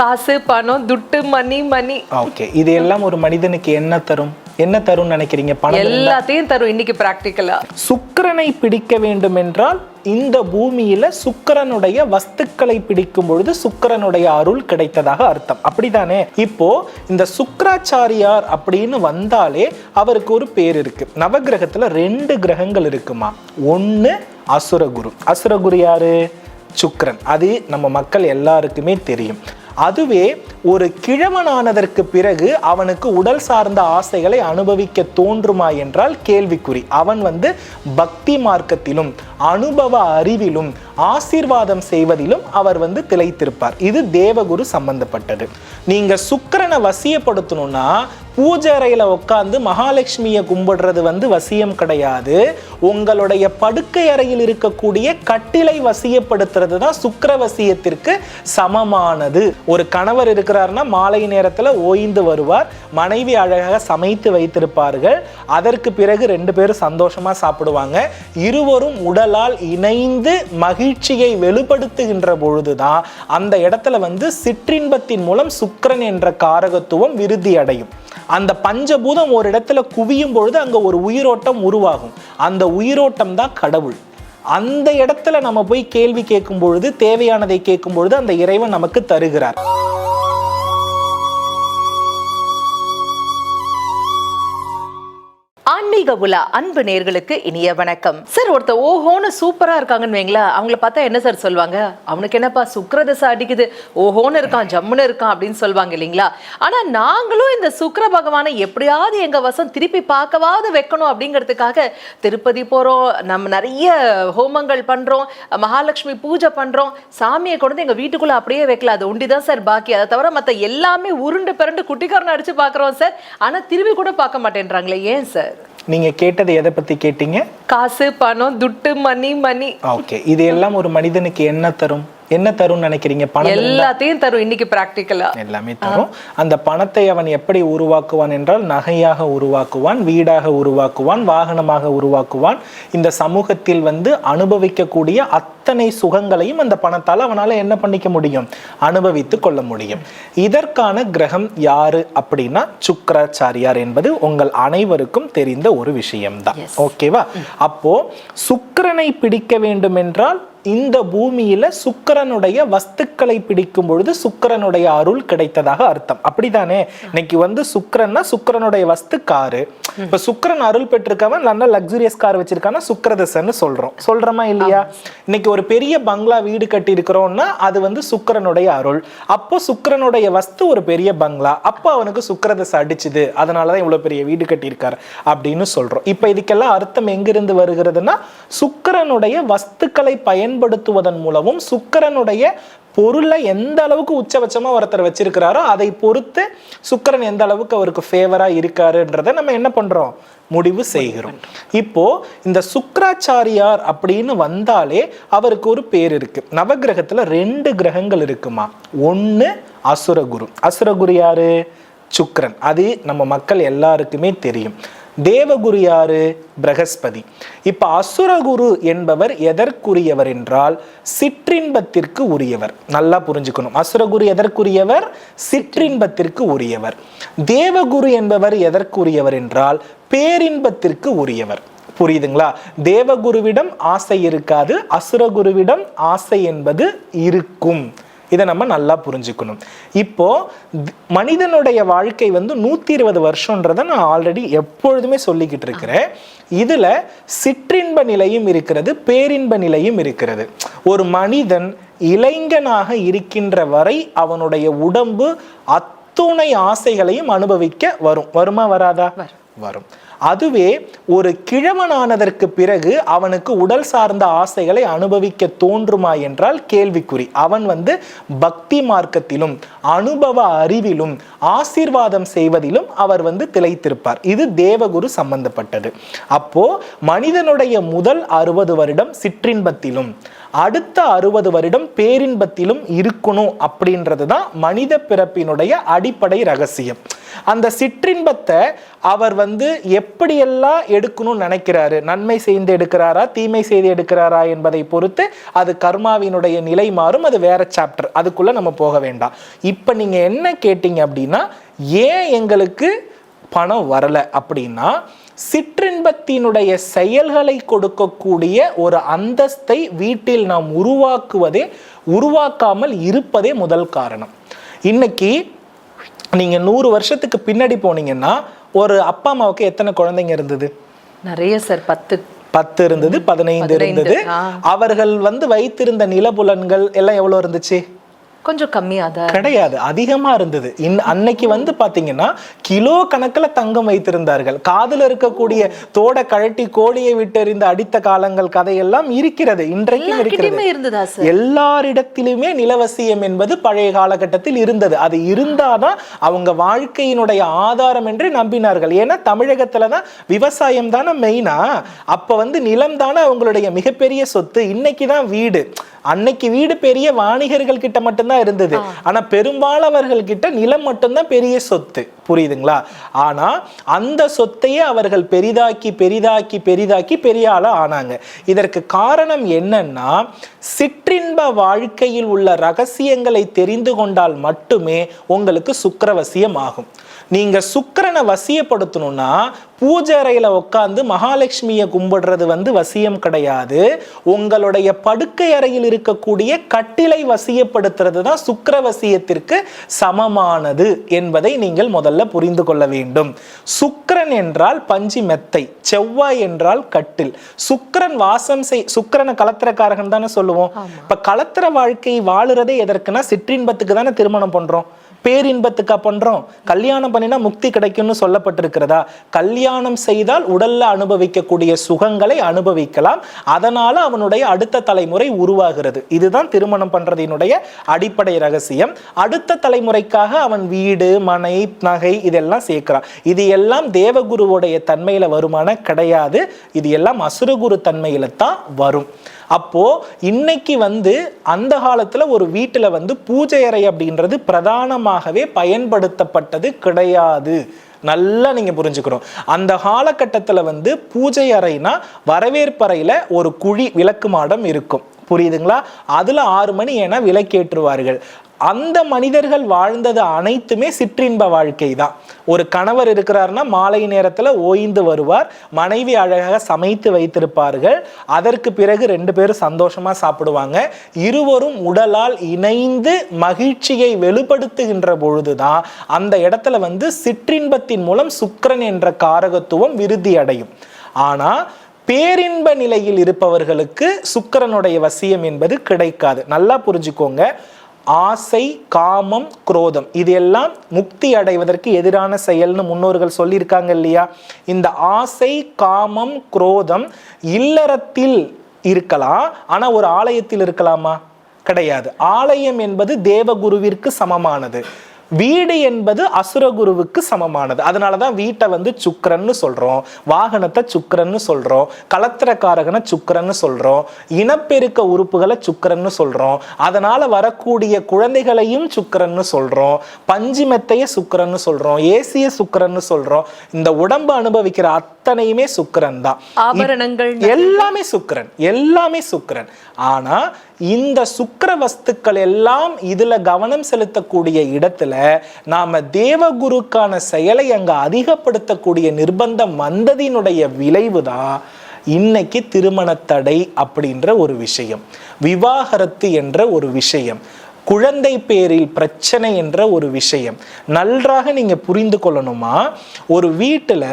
காசு பணம் துட்டு மணி மணி. ஓகே இது எல்லாம் ஒரு மனிதனுக்கு என்ன தரும்? என்ன தரும்னு நினைக்கிறீங்க? பணம் எல்லாத்தையும் தரும் இன்னைக்கு பிராக்டிக்கலா சுக்கிரனை பிடிக்க வேண்டும் என்றால் இந்த பூமியில சுக்கிரனுடைய வஸ்துக்களை பிடிக்கும் பொழுது சுக்கிரனுடைய அருள் கிடைத்ததாக அர்த்தம். அப்படிதானே? இப்போ இந்த சுக்கராச்சாரியார் அப்படின்னு வந்தாலே அவருக்கு ஒரு பேர் இருக்கு. நவகிரகத்துல ரெண்டு கிரகங்கள் இருக்குமா? ஒண்ணு அசுரகுரு. அசுரகுரு யாரு? சுக்ரன் அது நம்ம மக்கள் எல்லாருக்குமே தெரியும். அதுவே ஒரு கிழவனானதற்கு பிறகு அவனுக்கு உடல் சார்ந்த ஆசைகளை அனுபவிக்க தோன்றுமா என்றால் கேள்விக்குறி. அவன் வந்து பக்தி மார்க்கத்திலும் அனுபவ அறிவிலும் ஆசீர்வாதம் செய்வதிலும் அவர் வந்து திளைத்திருப்பார். இது தேவகுரு சம்பந்தப்பட்டது. நீங்க சுக்கரனை வசியப்படுத்தணும்னா பூஜை அறையில் உட்காந்து மகாலட்சுமியை கும்பிடுறது வந்து வசியம் கிடையாது. உங்களுடைய படுக்கை அறையில் இருக்கக்கூடிய கட்டிலை வசியப்படுத்துறது தான் சுக்கர வசியத்திற்கு சமமானது. ஒரு கணவர் இருக்கிறாருன்னா மாலை நேரத்தில் ஓய்ந்து வருவார். மனைவி அழகாக சமைத்து வைத்திருப்பார்கள். அதற்கு பிறகு ரெண்டு பேரும் சந்தோஷமாக சாப்பிடுவாங்க. இருவரும் உடலால் இணைந்து மகிழ்ச்சியை வெளிப்படுத்துகின்ற பொழுதுதான் அந்த இடத்துல வந்து சிற்றின்பத்தின் மூலம் சுக்கரன் என்ற காரகத்துவம் விருத்தி அடையும். அந்த பஞ்சபூதம் ஒரு இடத்துல குவியும் பொழுது அங்க ஒரு உயிரோட்டம் உருவாகும். அந்த உயிரோட்டம் தான் கடவுள். அந்த இடத்துல நம்ம போய் கேள்வி கேட்கும் பொழுது தேவையானதை கேட்கும் பொழுது அந்த இறைவன் நமக்கு தருகிறார். ஆன்மீக உலா அன்பு நேர்களுக்கு இனிய வணக்கம். சார் ஒருத்த ஓஹோன்னு சூப்பரா இருக்காங்கன்னு வைங்களா அவங்கள பார்த்தா என்ன சார் சொல்லுவாங்க? அவனுக்கு என்னப்பா சுக்கரதசை அடிக்குது. ஓஹோன்னு இருக்கான் ஜம்முன்னு இருக்கான் அப்படின்னு சொல்லுவாங்க இல்லைங்களா? ஆனா நாங்களும் இந்த சுக்கர பகவானை எப்படியாவது எங்க வசம் திருப்பி பார்க்கவாவது வைக்கணும் அப்படிங்கிறதுக்காக திருப்பதி போறோம் நம்ம நிறைய ஹோமங்கள் பண்றோம் மகாலட்சுமி பூஜை பண்றோம். சாமியை கொண்டு வந்து எங்க வீட்டுக்குள்ள அப்படியே வைக்கல. அது ஒண்டிதான் சார் பாக்கி. அதை தவிர மத்த எல்லாமே உருண்டு பிறண்டு குட்டிக்காரன் அடிச்சு பாக்குறோம் சார். ஆனா திரும்பி கூட பார்க்க மாட்டேன்றாங்களே. ஏன் சார்? நீங்க கேட்டது எதை பத்தி கேட்டீங்க? காசு பணம் துட்டு மணி மணி. ஓகே இது எல்லாம் ஒரு மனிதனுக்கு என்ன தரும்? என்ன தரும்னு நினைக்கிறீங்க? பணம் எல்லாத்தையும் தரும் இன்னைக்கு பிராக்டிக்கலா எல்லாமே தரும். அந்த பணத்தை அவன் எப்படி உருவாக்குவான் என்றால் நகையாக உருவாக்குவான் வீடாக உருவாக்குவான் வாகனமாக உருவாக்குவான். இந்த சமூகத்தில் வந்து அனுபவிக்கக்கூடிய அத்தனை சுகங்களையும் அந்த பணத்தால் அவனால என்ன பண்ணிக்க முடியும்? அனுபவித்து கொள்ள முடியும். இதற்கான கிரகம் யாரு அப்படின்னா சுக்கராச்சாரியார் என்பது உங்கள் அனைவருக்கும் தெரிந்த ஒரு விஷயம்தான். ஓகேவா அப்போ சுக்கிரனை பிடிக்க வேண்டும் என்றால் இந்த பூமியில சுக்கிரனுடைய வஸ்துக்களை பிடிக்கும் பொழுது சுக்கிரனுடைய அருள் கிடைத்ததாக அர்த்தம். அப்படிதானே? இன்னைக்கு வந்து சுக்கிரன்னா சுக்கிரனுடைய வஸ்து காரு இப்ப சுக்கிரன் அருள் பெற்றிருக்கவன் நல்ல லக்ஸுரியஸ் கார் வச்சிருக்கானா சுக்கிரதசன்னு சொல்றோம். சொல்றோமா இல்லையா? இன்னைக்கு ஒரு பெரிய பங்களா வீடு கட்டி இருக்கிறோம்னா அது வந்து சுக்கிரனுடைய அருள். அப்போ சுக்கிரனுடைய வஸ்து ஒரு பெரிய பங்களா. அப்போ அவனுக்கு சுக்கிரதசை அடிச்சுது. அதனாலதான் இவ்வளவு பெரிய வீடு கட்டியிருக்காரு அப்படின்னு சொல்றோம். இப்ப இதுக்கெல்லாம் அர்த்தம் எங்கிருந்து வருகிறதுனா சுக்கிரனுடைய வஸ்துக்களை பயன்படுத்துவதன் மூலமும் சுக்கிரனுடைய பொருளை எந்த அளவுக்கு உச்சபட்சமாக ஒருத்தர் வச்சிருக்கிறாரோ அதை பொறுத்து சுக்கிரன் எந்த அளவுக்கு அவருக்கு ஃபேவராக இருக்காருன்றதை நம்ம என்ன பண்றோம்? முடிவு செய்கிறோம். இப்போ இந்த சுக்கராச்சாரியார் அப்படின்னு வந்தாலே அவருக்கு ஒரு பேர் இருக்கு. நவகிரகத்தில் ரெண்டு கிரகங்கள் இருக்குமா? ஒண்ணு அசுரகுரு. அசுரகுரு யாரு? சுக்கிரன். அது நம்ம மக்கள் எல்லாருக்குமே தெரியும். தேவகுரு யாரு? பிரகஸ்பதி. இப்ப அசுரகுரு என்பவர் எதற்குரியவர் என்றால் சிற்றின்பத்திற்கு உரியவர். நல்லா புரிஞ்சுக்கணும். அசுரகுரு எதற்குரியவர்? சிற்றின்பத்திற்கு உரியவர். தேவகுரு என்பவர் எதற்குரியவர் என்றால் பேரின்பத்திற்கு உரியவர். புரியுதுங்களா? தேவகுருவிடம் ஆசை இருக்காது அசுரகுருவிடம் ஆசை என்பது இருக்கும். இதை நம்ம நல்லா புரிஞ்சுக்கணும். இப்போ மனிதனுடைய வாழ்க்கை வந்து நூத்தி இருபது வருஷன்றதை நான் ஆல்ரெடி எப்பொழுதுமே சொல்லிக்கிட்டு இருக்கிறேன். இதுல சிற்றின்ப நிலையும் இருக்கிறது பேரின்ப நிலையும் இருக்கிறது. ஒரு மனிதன் இளைஞனாக இருக்கின்ற வரை அவனுடைய உடம்பு அத்துணை ஆசைகளையும் அனுபவிக்க வரும். வருமா வராதா? வரும். அதுவே ஒரு கிழவனானதற்கு பிறகு அவனுக்கு உடல் சார்ந்த ஆசைகளை அனுபவிக்க தோன்றுமா என்றால் கேள்விக்குறி. அவன் வந்து பக்தி மார்க்கத்திலும் அனுபவ அறிவிலும் ஆசீர்வாதம் செய்வதிலும் அவர் வந்து திளைத்திருப்பார். இது தேவகுரு சம்பந்தப்பட்டது. அப்போ மனிதனுடைய முதல் அறுபது வருடம் சிற்றின்பத்திலும் அடுத்த அறுபது வருடம் பேரின்பத்திலும் இருக்கணும் அப்படின்றது தான் மனித பிறப்பினுடைய அடிப்படை ரகசியம். அந்த சிற்றின்பத்தை அவர் வந்து எப்படியெல்லாம் எடுக்கணும்னு நினைக்கிறாரு? நன்மை செய்து எடுக்கிறாரா? தீமை செய்து எடுக்கிறாரா என்பதை பொறுத்து அது கர்மாவினுடைய நிலை மாறும். அது வேற சாப்டர் அதுக்குள்ள நம்ம போக வேண்டாம். இப்போ நீங்கள் என்ன கேட்டீங்க அப்படின்னா ஏன் எங்களுக்கு பணம் வரலை அப்படின்னா சிற்றின்பத்தினுடைய செயல்களை கொடுக்கக்கூடிய ஒரு அந்தஸ்தை வீட்டில் நாம் உருவாக்குவதே உருவாக்காமல் இருப்பதே முதல் காரணம். இன்னைக்கு நீங்க நூறு வருஷத்துக்கு பின்னாடி போனீங்கன்னா ஒரு அப்பா அம்மாவுக்கு எத்தனை குழந்தைங்க இருந்தது? நிறைய சார் பத்து. பத்து இருந்தது பதினைந்து இருந்தது. அவர்கள் வந்து வைத்திருந்த நிலபுலன்கள் எல்லாம் எவ்வளவு இருந்துச்சு? கொஞ்சம் கம்மியாதான் கிடையாது அதிகமா இருந்தது. இன் அன்னைக்கு வந்து பாத்தீங்கன்னா கிலோ கணக்குல தங்கம் வைத்திருந்தார்கள். காதுல இருக்கக்கூடிய தோட கழட்டி கோழியை விட்டெறிந்து அடித்த காலங்கள் கதையெல்லாம் இருக்கிறது இன்றைக்கும் இருக்கிறது. எல்லாரிடத்திலுமே நிலவசியம் என்பது பழைய காலகட்டத்தில் இருந்தது. அது இருந்தாதான் அவங்க வாழ்க்கையினுடைய ஆதாரம் என்று நம்பினார்கள். ஏன்னா தமிழகத்துல தான் விவசாயம் தானே மெயினா அப்ப வந்து நிலம் தானே அவங்களுடைய மிகப்பெரிய சொத்து. இன்னைக்கு தான் வீடு. அன்னைக்கு வீடு பெரிய வாணிகர்கள் கிட்ட மட்டும்தான் இருந்தது. ஆனா பெரும்பாலவர்கள் கிட்ட நிலம் மட்டும்தான் பெரிய சொத்து. புரியுதுங்களா? ஆனா அந்த சொத்தையே அவர்கள் பெரிதாக்கி பெரிதாக்கி பெரிதாக்கி பெரிய ஆளா ஆனாங்க. இதற்கு காரணம் என்னன்னா சிற்றின்ப வாழ்க்கையில் உள்ள ரகசியங்களை தெரிந்து கொண்டால் மட்டுமே உங்களுக்கு சுக்கிரவசியம் ஆகும். நீங்க சுக்கிரனை வசியப்படுத்தணும்னா பூஜை அறையில உட்காந்து மகாலட்சுமியை கும்பிடுறது வந்து வசியம் கிடையாது. உங்களுடைய படுக்கை அறையில் இருக்கக்கூடிய கட்டிலை வசியப்படுத்துறது தான் சுக்கிரவசியத்திற்கு சமமானது என்பதை நீங்கள் முதல்ல புரிந்து கொள்ள வேண்டும். சுக்கிரன் என்றால் பஞ்சு மெத்தை செவ்வாய் என்றால் கட்டில். சுக்கிரன் வாசம் செய் சுக்கிரனை கலத்திரக்காரகன் தானே சொல்லுவோம். இப்ப கலத்திர வாழ்க்கை வாழுறதே எதற்குன்னா சிற்றின்பத்துக்கு தானே திருமணம் பண்றோம். பேரின்பத்துக்கா பண்றோம் கல்யாணம் பண்ணினா முக்தி கிடைக்கும்னு சொல்லப்பட்டிருக்கிறதா? கல்யாணம் செய்தால் உடல்ல அனுபவிக்கக்கூடிய சுகங்களை அனுபவிக்கலாம். அதனால அவனுடைய அடுத்த தலைமுறை உருவாகிறது. இதுதான் திருமணம் பண்றதினுடைய அடிப்படை ரகசியம். அடுத்த தலைமுறைக்காக அவன் வீடு மனை நகை இதெல்லாம் சேர்க்கிறான். இது எல்லாம் தேவகுருவுடைய தன்மையில வருமான கிடையாது. இது எல்லாம் அசுரகுரு தன்மையில தான் வரும். அப்போ இன்னைக்கு வந்து அந்த காலத்துல ஒரு வீட்டுல வந்து பூஜை அறை அப்படின்றது பிரதானமாகவே பயன்படுத்தப்பட்டது கிடையாது. நல்லா நீங்க புரிஞ்சுக்கணும். அந்த காலகட்டத்துல வந்து பூஜை அறைனா வரவேற்பறையில ஒரு குழி விளக்கு மாடம் இருக்கும். புரியுதுங்களா? அதுல ஆறு மணி என விளக்கேற்றுவார்கள் அந்த மனிதர்கள் வாழ்ந்தது அனைத்துமே சிற்றின்ப வாழ்க்கை தான் ஒரு கணவர் இருக்கிறாருன்னா மாலை நேரத்தில் ஓய்ந்து வருவார் மனைவி அழகாக சமைத்து வைத்திருப்பார்கள் அதற்கு பிறகு ரெண்டு பேரும் சந்தோஷமாக சாப்பிடுவாங்க. இருவரும் உடலால் இணைந்து மகிழ்ச்சியை வெளிப்படுத்துகின்ற பொழுதுதான் அந்த இடத்துல வந்து சிற்றின்பத்தின் மூலம் சுக்கரன் என்ற காரகத்துவம் விருத்தி அடையும். ஆனால் பேரின்ப நிலையில் இருப்பவர்களுக்கு சுக்கரனுடைய வசியம் என்பது கிடைக்காது. நல்லா புரிஞ்சுக்கோங்க. ஆசை காமம் குரோதம். இது எல்லாம் முக்தி அடைவதற்கு எதிரான செயல்னு முன்னோர்கள் சொல்லியிருக்காங்க இல்லையா? இந்த ஆசை காமம் குரோதம் இல்லறத்தில் இருக்கலாம் ஆனால் ஒரு ஆலயத்தில் இருக்கலாமா? கிடையாது. ஆலயம் என்பது தேவகுருவிற்கு சமமானது. வீடு என்பது அசுரகுருவுக்கு சமமானது. அதனால தான் வீட்டை வந்து சுக்கரன்னு சொல்கிறோம் வாகனத்தை சுக்கரன்னு சொல்கிறோம் கலத்திரக்காரகனை சுக்கரன்னு சொல்கிறோம் இனப்பெருக்க உறுப்புகளை சுக்கரன்னு சொல்கிறோம் அதனால் வரக்கூடிய குழந்தைகளையும் சுக்கரன்னு சொல்கிறோம் பஞ்சுமெத்தைய சுக்கரன்னு சொல்கிறோம் ஏசிய சுக்கரன்னு சொல்கிறோம் இந்த உடம்பு அனுபவிக்கிற அத்தனையுமே சுக்கிரன் தான். ஆபரணங்கள் எல்லாமே சுக்கிரன் எல்லாமே சுக்கிரன். ஆனா இந்த சுக்கிர வஸ்துக்கள் எல்லாம் இதுல கவனம் செலுத்தக்கூடிய இடத்துல நாம தேவகுருக்கான செயலை அங்க அதிகப்படுத்தக்கூடிய நிர்பந்தம் வந்ததினுடைய விளைவுதான் இன்னைக்கு திருமண தடை அப்படின்ற ஒரு விஷயம் விவாகரத்து என்ற ஒரு விஷயம். குழந்தை பேரில் பிரச்சனை என்ற ஒரு விஷயம். நன்றாக நீங்க புரிந்து கொள்ளணுமா? ஒரு வீட்டுல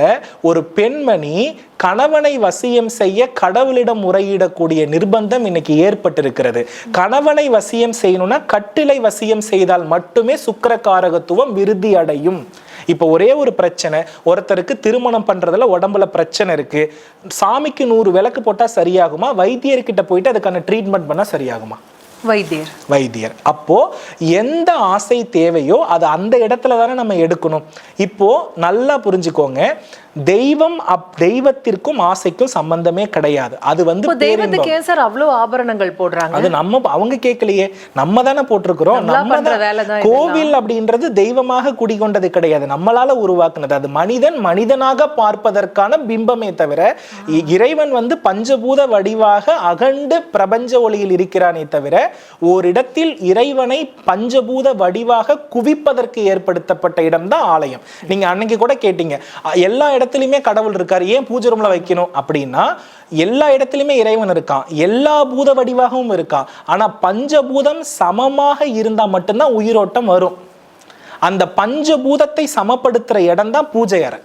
ஒரு பெண்மணி கணவனை வசியம் செய்ய கடவுளிடம் முறையிடக்கூடிய நிர்பந்தம் இன்னைக்கு ஏற்பட்டிருக்கிறது. கணவனை வசியம் செய்யணும்னா கட்டிலை வசியம் செய்தால் மட்டுமே சுக்கிரகாரகத்துவம் விருதி அடையும். இப்போ ஒரே ஒரு பிரச்சனை ஒருத்தருக்கு திருமணம் பண்றதுல உடம்புல பிரச்சனை இருக்கு. சாமிக்கு நூறு விளக்கு போட்டா சரியாகுமா? வைத்தியர்கிட்ட போயிட்டு அதுக்கான ட்ரீட்மெண்ட் பண்ணா சரியாகுமா? வைத்தியர். வைத்தியர். அப்போ எந்த ஆசை தேவையோ அதை அந்த இடத்துல தானே நம்ம எடுக்கணும். இப்போ நல்லா புரிஞ்சுக்கோங்க. தெய்வம் அப் தெய்வத்திற்கும் ஆசைக்கும் சம்பந்தமே கிடையாது. அது வந்து. தெய்வத்துக்கு ஏன் சார் அவ்வளவு ஆபரணங்கள் போடுறாங்க? அது நம்ம அவங்க கேட்கலையே. நம்ம தானே போட்டிருக்கிறோம். நம்ம கோவில் அப்படின்றது தெய்வமாக குடிகொண்டது கிடையாது. நம்மளால உருவாக்குனது. அது மனிதன் மனிதனாக பார்ப்பதற்கான பிம்பமே தவிர இறைவன் வந்து பஞ்சபூத வடிவாக அகண்டு பிரபஞ்ச ஒளியில் இருக்கிறானே தவிர ஓரிடத்தில் இறைவனை பஞ்சபூத வடிவாக குவிப்பதற்கு ஏற்படுத்தப்பட்ட இடம்தான் ஆலயம். நீங்க அன்னைக்கு கூட கேட்டீங்க. எல்லா இடத்துலையுமே கடவுள் இருக்கார். ஏன் பூஜை ரூம்ல வைக்கணும்? அப்படின்னா எல்லா இடத்துலயுமே இறைவன் இருக்கான். எல்லா பூத வடிவாகவும் இருக்கான். ஆனா பஞ்சபூதம் சமமாக இருந்தா மட்டும்தான் உயிரோட்டம் வரும். அந்த பஞ்சபூதத்தை சமப்படுத்துற இடம் தான் பூஜை அறை.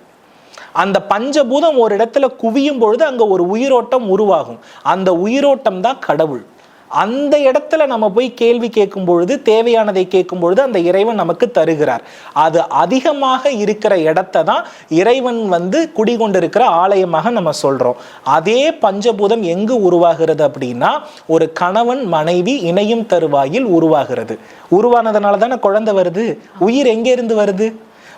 அந்த பஞ்சபூதம் ஒரு இடத்துல குவியும் பொழுது அங்க ஒரு உயிரோட்டம் உருவாகும். அந்த உயிரோட்டம் தான் கடவுள். அந்த இடத்துல நம்ம போய் கேள்வி கேட்கும் பொழுது தேவையானதை கேட்கும் பொழுது அந்த இறைவன் நமக்கு தருகிறார். அது அதிகமாக இருக்கிற இடத்த தான் இறைவன் வந்து குடிகொண்டிருக்கிற ஆலயமாக நம்ம சொல்றோம். அதே பஞ்சபூதம் எங்கு உருவாகிறது அப்படின்னா ஒரு கணவன் மனைவி இணையும் தருவாயில் உருவாகிறது. உருவானதுனால தானே குழந்தை வருது? உயிர் எங்கே இருந்து வருது?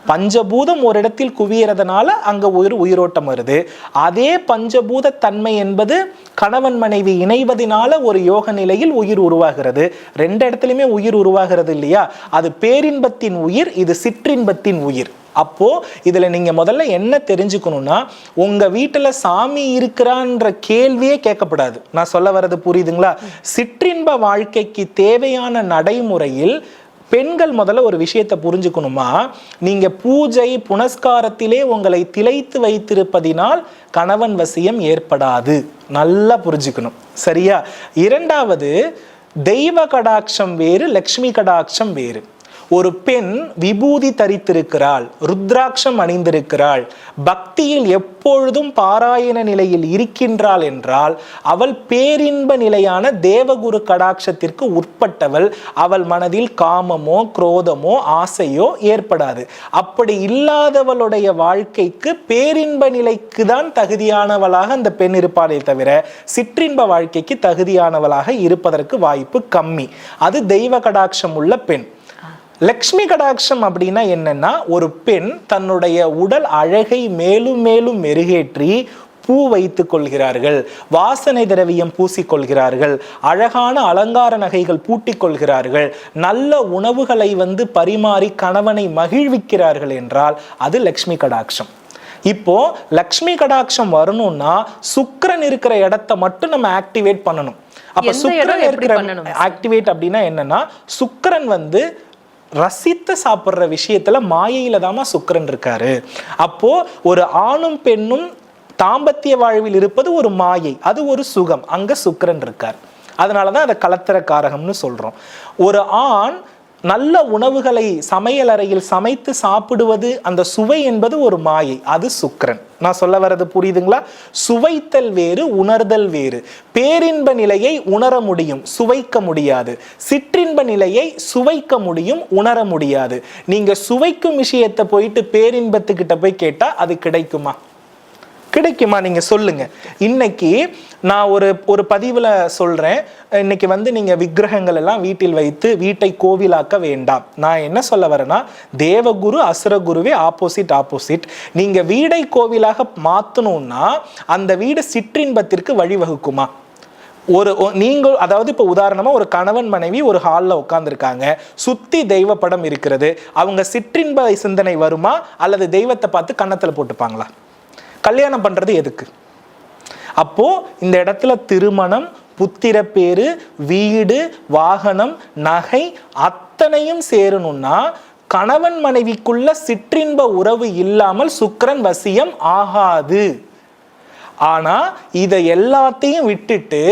பஞ்சபூதம் ஒரு இடத்தில் குவியறதுனால அங்க ஒரு உயிரோட்டம் வருது. அதே பஞ்சபூத தன்மை என்பது கணவன் மனைவி இணைவதனால ஒரு யோக நிலையில் உயிர் உருவாகிறது. ரெண்டு இடத்துலையுமே உயிர் உருவாகிறது இல்லையா? அது பேரின்பத்தின் உயிர் இது சிற்றின்பத்தின் உயிர். அப்போ இதுல நீங்க முதல்ல என்ன தெரிஞ்சுக்கணும்னா உங்க வீட்டுல சாமி இருக்கிறான்ற கேள்வியே கேட்கப்படாது. நான் சொல்ல வர்றது புரியுதுங்களா? சிற்றின்ப வாழ்க்கைக்கு தேவையான நடைமுறையில் பெண்கள் முதல்ல ஒரு விஷயத்தை புரிஞ்சுக்கணுமா? நீங்க பூஜை புனஸ்காரத்திலே உங்களை திளைத்து வைத்திருப்பதினால் கணவன் வசியம் ஏற்படாது. நல்லா புரிஞ்சுக்கணும். சரியா? இரண்டாவது தெய்வ கடாட்சம் வேறு லக்ஷ்மி கடாட்சம் வேறு. ஒரு பெண் விபூதி தரித்திருக்கிறாள் ருத்ராட்சம் அணிந்திருக்கிறாள் பக்தியில் எப்பொழுதும் பாராயண நிலையில் இருக்கின்றாள் என்றால் அவள் பேரின்ப நிலையான தேவகுரு கடாட்சத்திற்கு உட்பட்டவள் அவள் மனதில் காமமோ குரோதமோ ஆசையோ ஏற்படாது. அப்படி இல்லாதவளுடைய வாழ்க்கைக்கு பேரின்ப நிலைக்கு தான் தகுதியானவளாக அந்த பெண் இருப்பாளே தவிர சிற்றின்ப வாழ்க்கைக்கு தகுதியானவளாக இருப்பதற்கு வாய்ப்பு கம்மி. அது தெய்வ கடாட்சம் உள்ள பெண். லக்ஷ்மி கடாட்சம் அப்படின்னா என்னன்னா ஒரு பெண் தன்னுடைய உடல் அழகை மேலும் மேலும் மெருகேற்றி பூ வைத்துக் கொள்கிறார்கள். வாசனை திரவியம் பூசிக்கொள்கிறார்கள் அழகான அலங்கார நகைகள் பூட்டிக் கொள்கிறார்கள். நல்ல உணவுகளை வந்து பரிமாறி கணவனை மகிழ்விக்கிறார்கள் என்றால் அது லக்ஷ்மி கடாட்சம். இப்போ லக்ஷ்மி கடாட்சம் வரணும்னா சுக்கிரன் இருக்கிற இடத்த மட்டும் நம்ம ஆக்டிவேட் பண்ணணும். அப்ப சுக்கிரன் இருக்கிற ஆக்டிவேட் அப்படின்னா என்னன்னா சுக்கிரன் வந்து ரசித்து சாப்பிட்ற விஷயத்துல மாயையில தாமா சுக்கிரன் இருக்காரு. அப்போ ஒரு ஆணும் பெண்ணும் தாம்பத்திய வாழ்வில் இருப்பது ஒரு மாயை அது ஒரு சுகம். அங்க சுக்கரன் இருக்கார். அதனாலதான் அதை கலத்திர காரகம்னு சொல்றோம். ஒரு ஆண் நல்ல உணவுகளை சமையல் அறையில் சமைத்து சாப்பிடுவது அந்த சுவை என்பது ஒரு மாயை அது சுக்கிரன். நான் சொல்ல வர்றது புரியுதுங்களா? சுவைத்தல் வேறு உணர்தல் வேறு. பேரின்ப நிலையை உணர முடியும் சுவைக்க முடியாது. சிற்றின்ப நிலையை சுவைக்க முடியும் உணர முடியாது. நீங்க சுவைக்கும் விஷயத்தை போயிட்டு பேரின்பத்துக்கிட்ட போய் கேட்டா அது கிடைக்குமா? கிடைக்குமா? நீங்கள் சொல்லுங்கள் இன்னைக்கு நான் ஒரு ஒரு பதிவில் சொல்கிறேன் இன்னைக்கு வந்து நீங்கள் விக்கிரகங்கள் எல்லாம் வீட்டில் வைத்து வீட்டை கோவிலாக்க வேண்டாம். நான் என்ன சொல்ல வரேன்னா தேவகுரு அசுரகுருவே ஆப்போசிட் ஆப்போசிட் நீங்கள் வீடை கோவிலாக மாற்றணும்னா அந்த வீடு சிற்றின்பத்திற்கு வழிவகுக்குமா? ஒரு ஒ- அதாவது இப்போ உதாரணமாக ஒரு கணவன் மனைவி ஒரு ஹாலில் உட்காந்துருக்காங்க சுத்தி தெய்வ படம் இருக்கிறது. அவங்க சிற்றின்ப சிந்தனை வருமா? அல்லது தெய்வத்தை பார்த்து கன்னத்தில் போட்டுப்பாங்களா? கல்யாணம் பண்ணுறது எதுக்கு? அப்போது இந்த இடத்துல திருமணம் புத்திரப்பேறு வீடு வாகனம் நகை அத்தனையும் சேரணும்னா கணவன் மனைவிக்குள்ள சிற்றின்ப உறவு இல்லாமல் சுக்கரன் வசியம் ஆகாது. ஆனா இதை எல்லாத்தையும் விட்டுட்டு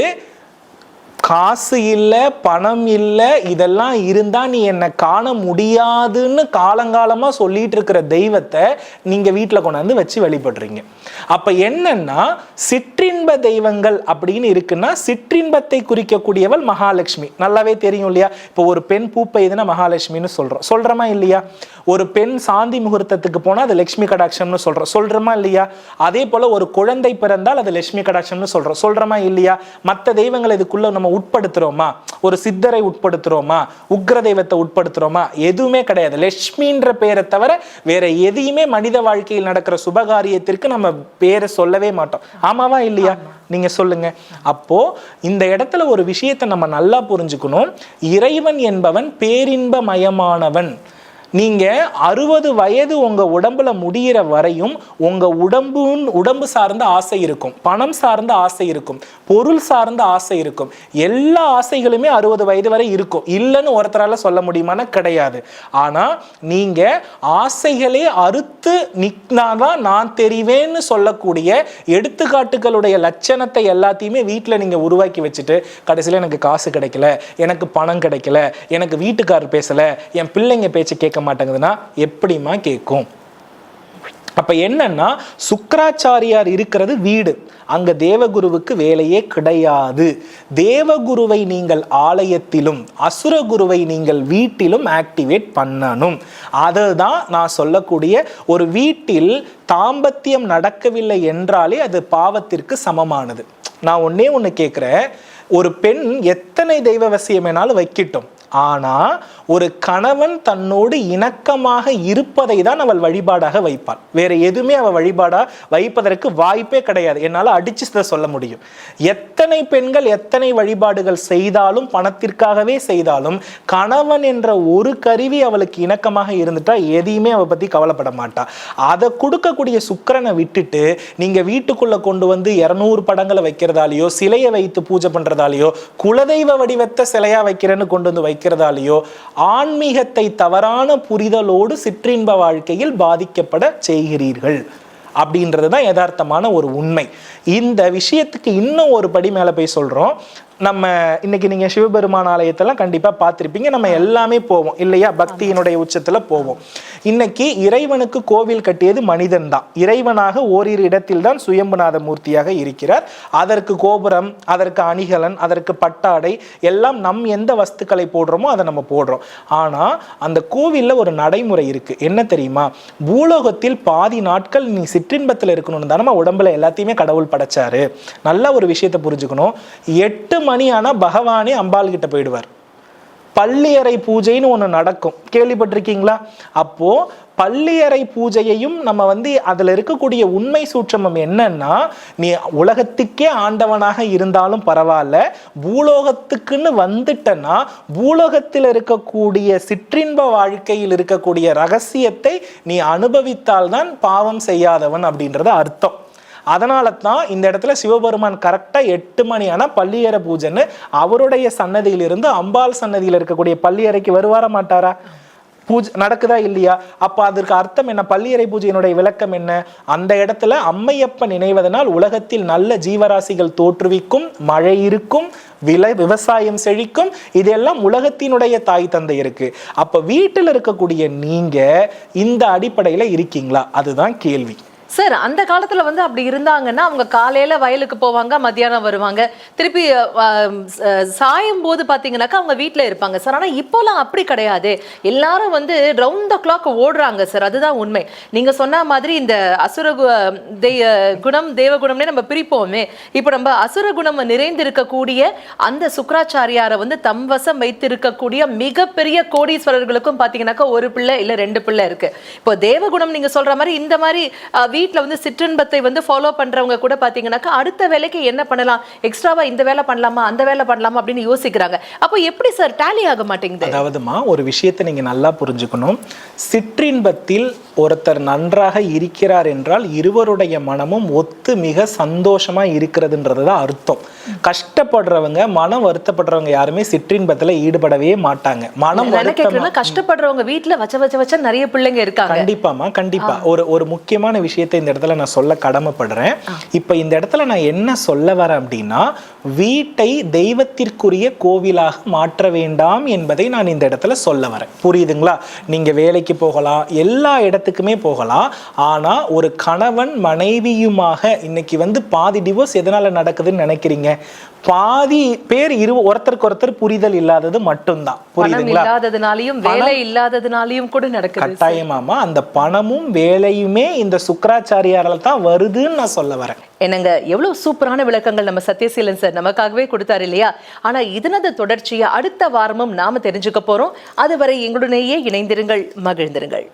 காசு இல்லை பணம் இல்லை இதெல்லாம் இருந்தா நீ என்னை காண முடியாதுன்னு காலங்காலமா சொல்லிட்டு இருக்கிற தெய்வத்தை நீங்க வீட்டில் கொண்டாந்து வச்சு வழிபடுறீங்க. அப்ப என்னன்னா சிற்றின்ப தெய்வங்கள் அப்படின்னு இருக்குன்னா சிற்றின்பத்தை குறிக்கக்கூடியவள் மகாலட்சுமி. நல்லாவே தெரியும் இல்லையா? இப்போ ஒரு பெண் பூப்பெய்துனா மகாலட்சுமின்னு சொல்றோம். சொல்றோமா இல்லையா? ஒரு பெண் சாந்தி முகூர்த்தத்துக்கு போனா அது லட்சுமி கடாட்சம்னு சொல்றோம். சொல்கிறோமா இல்லையா? அதே போல ஒரு குழந்தை பிறந்தால் அது லட்சுமி கடாட்சம்னு சொல்றோம். சொல்கிறோமா இல்லையா? மற்ற தெய்வங்கள் இதுக்குள்ள நம்ம உட்படுத்துறோமா? ஒரு சித்தரை உட்படுத்துறோமா? உக்ர தெய்வத்தை உட்படுத்துறோமா? எதுவுமே கிடையாது. லட்சுமின்ற பேரை தவிர வேற எதையுமே மனித வாழ்க்கையில் நடக்கிற சுபகாரியத்திற்கு நம்ம பேரை சொல்லவே மாட்டோம். ஆமாவா இல்லையா? நீங்க சொல்லுங்க. அப்போ இந்த இடத்துல ஒரு விஷயத்தை நம்ம நல்லா புரிஞ்சுக்கணும். இறைவன் என்பவன் பேரின்பமயமானவன். நீங்கள் அறுபது வயது உங்கள் உடம்புல முடியிற வரையும் உங்கள் உடம்பு உடம்பு சார்ந்த ஆசை இருக்கும். பணம் சார்ந்த ஆசை இருக்கும். பொருள் சார்ந்த ஆசை இருக்கும். எல்லா ஆசைகளுமே அறுபது வயது வரை இருக்கும். இல்லைன்னு ஒருத்தரால் சொல்ல முடியுமானா கிடையாது. ஆனால் நீங்கள் ஆசைகளே அறுத்து நிக்னாதான் நான் தெரிவேன்னு சொல்லக்கூடிய எடுத்துக்காட்டுகளுடைய லட்சணத்தை எல்லாத்தையுமே வீட்டில் நீங்கள் உருவாக்கி வச்சுட்டு கடைசியில் எனக்கு காசு கிடைக்கல எனக்கு பணம் கிடைக்கல எனக்கு வீட்டுக்காரர் பேசலை என் பிள்ளைங்க பேச்சு கேட்க மாட்டேங்குதுன்னா எப்படிம்மா கேட்கும்? அப்ப என்னன்னா சுக்கராச்சாரியார் இருக்கிறது வீடு. அங்க தேவகுருவுக்கு வேலையே கிடையாது. தேவகுருவை நீங்கள் ஆலயத்திலும் அசுரகுருவை நீங்கள் வீட்டிலும் ஆக்டிவேட் பண்ணணும். அதுதான் நான் சொல்லக்கூடிய ஒரு வீட்டில் தாம்பத்தியம் நடக்கவில்லை என்றாலே அது பாவத்திற்கு சமமானது. நான் ஒன்னே ஒன்று கேட்குறேன். ஒரு பெண் எத்தனை தெய்வ வசியம் வேணாலும் வைக்கட்டும். ஆனால் ஒரு கணவன் தன்னோடு இணக்கமாக இருப்பதை தான் அவள் வழிபாடாக வைப்பாள். வேற எதுவுமே அவள் வழிபாடாக வைப்பதற்கு வாய்ப்பே கிடையாது. என்னால் அடிச்சு இதை சொல்ல முடியும். எத்தனை பெண்கள் எத்தனை வழிபாடுகள் செய்தாலும் பணத்திற்காகவே செய்தாலும் கணவன் என்ற ஒரு கருவி அவளுக்கு இணக்கமாக இருந்துட்டா எதையுமே அவ பத்தி கவலைப்பட மாட்டா. அதை கொடுக்கக்கூடிய சுக்கரனை விட்டுட்டு நீங்க வீட்டுக்குள்ள கொண்டு வந்து இருநூறு படங்களை வைக்கிறதாலேயோ சிலையை வைத்து பூஜை பண்றதாலேயோ குலதெய்வ வடிவத்தை சிலையா வைக்கிறேன்னு கொண்டு வந்து வைக்க வைக்கிறதாலேயோ ஆன்மீகத்தை தவறான புரிதலோடு சிற்றின்ப வாழ்க்கையில் பாதிக்கப்பட செய்கிறீர்கள். அப்படின்றது தான் யதார்த்தமான ஒரு உண்மை. இந்த விஷயத்துக்கு இன்னும் ஒரு படி மேலே போய் சொல்றோம். நம்ம இன்னைக்கு நீங்க சிவபெருமான் ஆலயத்தெல்லாம் கண்டிப்பா பார்த்துருப்பீங்க. நம்ம எல்லாமே போவோம். இல்லையா? பக்தியினுடைய உச்சத்துல போவோம். இன்னைக்கு இறைவனுக்கு கோவில் கட்டியது மனிதன் தான். இறைவனாக ஓரிரு இடத்தில் தான் சுயம்புநாத மூர்த்தியாக இருக்கிறார். அதற்கு கோபுரம் அதற்கு அணிகலன் அதற்கு பட்டாடை எல்லாம் நம் எந்த வஸ்துக்களை போடுறோமோ அதை நம்ம போடுறோம். ஆனா அந்த கோவில்ல ஒரு நடைமுறை இருக்கு. என்ன தெரியுமா? பூலோகத்தில் பாதி நாட்கள் நீ சிற்றின்பத்தில் இருக்கணும்னு தானே உடம்புல எல்லாத்தையுமே கடவுள் படைச்சாரு. நல்ல ஒரு விஷயத்தை புரிஞ்சுக்கணும். எட்டு மணி ஆனால் பகவானே அம்பாள் கிட்ட போயிடுவார். பள்ளியறை பூஜைன்னு ஒன்று நடக்கும். கேள்விப்பட்டிருக்கீங்களா? அப்போ பள்ளியறை பூஜையையும் நம்ம வந்து அதில் இருக்கக்கூடிய உண்மை சூட்சமம் என்னன்னா நீ உலகத்துக்கே ஆண்டவனாக இருந்தாலும் பரவாயில்ல பூலோகத்துக்குன்னு வந்துட்டனா பூலோகத்தில் இருக்கக்கூடிய சிற்றின்ப வாழ்க்கையில் இருக்கக்கூடிய ரகசியத்தை நீ அனுபவித்தால்தான் பாவம் செய்யாதவன் அப்படின்றது அர்த்தம். அதனால தான் இந்த இடத்துல சிவபெருமான் கரெக்டாக எட்டு மணி ஆனால் பள்ளியறை பூஜைன்னு அவருடைய சன்னதியிலிருந்து அம்பாள் சன்னதியில் இருக்கக்கூடிய பள்ளியறைக்கு வருவார மாட்டாரா? பூஜை நடக்குதா இல்லையா? அப்போ அதற்கு அர்த்தம் என்ன? பள்ளியறை பூஜையினுடைய விளக்கம் என்ன? அந்த இடத்துல அம்மையப்பன் நினைவதனால் உலகத்தில் நல்ல ஜீவராசிகள் தோற்றுவிக்கும் மழை இருக்கும் விலை விவசாயம் செழிக்கும் இதெல்லாம் உலகத்தினுடைய தாய் தந்தை இருக்கு. அப்போ வீட்டில் இருக்கக்கூடிய நீங்க இந்த அடிப்படையில் இருக்கீங்களா? அதுதான் கேள்வி. சார் அந்த காலத்துல வந்து அப்படி இருந்தாங்கன்னா அவங்க காலையில வயலுக்கு போவாங்க மத்தியானம் வருவாங்க. திருப்பி சாயும் போது பாத்தீங்கன்னாக்கா அவங்க வீட்டில் இருப்பாங்க சார். ஆனா இப்போலாம் அப்படி கிடையாது. எல்லாரும் வந்து ரவுண்ட் த கிளாக் ஓடுறாங்க சார். அதுதான் உண்மை. நீங்க சொன்ன மாதிரி இந்த அசுர கு- குணம் தேவகுணம்னே நம்ம பிரிப்போமே. இப்போ நம்ம அசுர குணம் நிறைந்திருக்கக்கூடிய அந்த சுக்கராச்சாரியாரை வந்து தம் வசம் வைத்திருக்கக்கூடிய மிகப்பெரிய கோடீஸ்வரர்களுக்கும் பாத்தீங்கன்னாக்கா ஒரு பிள்ளை இல்ல ரெண்டு பிள்ளை இருக்கு. இப்போ தேவகுணம் நீங்க சொல்ற மாதிரி இந்த மாதிரி வீட்ல வந்து சிற்றின்பத்தை வந்து ஃபாலோ பண்றவங்க கூட பாத்தீங்கன்னாக்கா அடுத்த வேலைக்கு என்ன பண்ணலாம்? எக்ஸ்ட்ராவா இந்த வேலை பண்ணலாமா? அந்த வேலை பண்ணலாமா? அப்படின்னு யோசிக்கிறாங்க. அப்போ எப்படி சார் டேலி ஆக மாட்டேங்குது? அதாவதுமா ஒரு விஷயத்தை நீங்க நல்லா புரிஞ்சுக்கணும். சிற்றின்பத்தில் ஒருத்தர் நன்றாக இருக்கிறார் என்றால் இருவருடைய மனமும் ஒத்து மிக சந்தோஷமா இருக்கிறதுன்றது தான் அர்த்தம். கஷ்டப்படுறவங்க மனம் வருத்தப்படுறவங்க யாருமே சிற்றின்பத்துல ஈடுபடவே மாட்டாங்க. மனம் கஷ்டப்படுறவங்க வீட்ல வச்ச வச்ச வச்ச நிறைய பிள்ளைங்க இருக்காங்க. கண்டிப்பாமா கண்டிப்பா. ஒரு ஒரு முக்கியமான விஷயத்தை இந்த இடத்துல நான் சொல்ல கடமைப்படுறேன். இப்ப இந்த இடத்துல நான் என்ன சொல்ல வரேன் அப்படின்னா வீட்டை தெய்வத்திற்குரிய கோவிலாக மாற்ற வேண்டாம் என்பதை நான் இந்த இடத்துல சொல்ல வரேன். புரியுதுங்களா? நீங்க வேலைக்கு போகலாம் எல்லா இடத்துக்குமே போகலாம். ஆனா ஒரு கணவன் மனைவியுமாக இன்னைக்கு வந்து பாதி டிவோர்ஸ் எதனால நடக்குதுன்னு நினைக்கிறீங்க? பாதி பேர் இரு ஒருத்தருக்கு ஒருத்தர் புரிதல் இல்லாதது மட்டும்தான். புரியுதுங்களா? இல்லாததுனாலையும் வேலை இல்லாததுனாலையும் கூட நடக்குது. கட்டாயமாமா அந்த பணமும் வேலையுமே இந்த சுக்கரா சுக்கராச்சாரியாரால் தான் வருதுன்னு நான் சொல்ல வரேன். என்னங்க எவ்வளவு சூப்பரான விளக்கங்கள் நம்ம சத்யசீலன் சார் நமக்காகவே கொடுத்தாரு இல்லையா? ஆனா இதனது தொடர்ச்சியை அடுத்த வாரமும் நாம தெரிஞ்சுக்க போறோம். அதுவரை எங்களுடனேயே இணைந்திருங்கள் மகிழ்ந்திருங்கள்.